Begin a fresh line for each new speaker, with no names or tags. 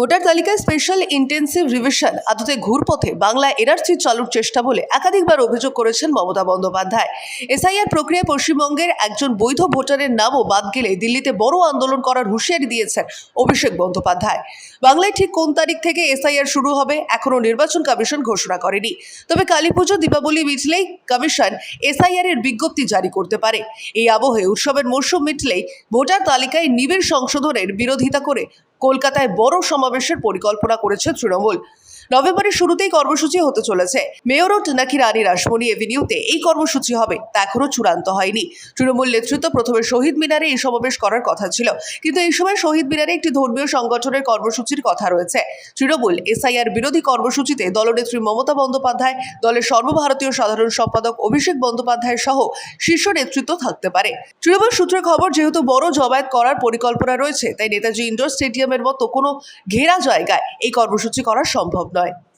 Voter তালিকায় special intensive revision আদতে ঘুরপথে Bangla NRC চালুর চেষ্টা বলে একাধিকবার অভিযোগ করেছেন মমতা বন্দ্যোপাধ্যায়। এসআইআর প্রক্রিয়ায় পশ্চিমবঙ্গের একজন বৈধ ভোটারের নামও বাদ গেলে দিল্লিতে বড় আন্দোলন করার হুঁশিয়ারি দিয়েছেন অভিষেক বন্দ্যোপাধ্যায়। বাংলায় ঠিক কোন তারিখ থেকে এসআইআর শুরু হবে এখনও নির্বাচন কমিশন ঘোষণা করেনি। তবে কালীপুজো, দীপাবলি মিটলেই কমিশন এসআইআর এর বিজ্ঞপ্তি জারি করতে পারে। এই আবহে উৎসবের মরশুম মিটলেই ভোটার তালিকায় নিবিড় সংশোধনের বিরোধিতা করে কলকাতায় বড় সমাবেশের পরিকল্পনা করেছে তৃণমূল। নভেম্বরের শুরুতেই কর্মসূচি হতে চলেছে। মেয়র রোড নাকি রানী রাসমণি এভিনিউতে এই কর্মসূচি হবে, তা এখনও চূড়ান্ত হয়নি। তৃণমূল নেতৃত্ব প্রথমে শহীদ মিনারে এই সমাবেশ করার কথা ছিল, কিন্তু এই সময় শহীদ মিনারে একটি ধর্মীয় সংগঠনের কর্মসূচির কথা রয়েছে। তৃণমূল এসআইআর বিরোধী কর্মসূচিতে দলনেত্রী মমতা বন্দ্যোপাধ্যায়, দলের সর্বভারতীয় সাধারণ সম্পাদক অভিষেক বন্দ্যোপাধ্যায় সহ শীর্ষ নেতৃত্ব থাকতে পারে। তৃণমূল সূত্রে খবর, যেহেতু বড় জমায়েত করার পরিকল্পনা রয়েছে, তাই নেতাজি ইন্ডোর স্টেডিয়ামের মতো কোনো ঘেরা জায়গায় এই কর্মসূচি করা সম্ভব নয়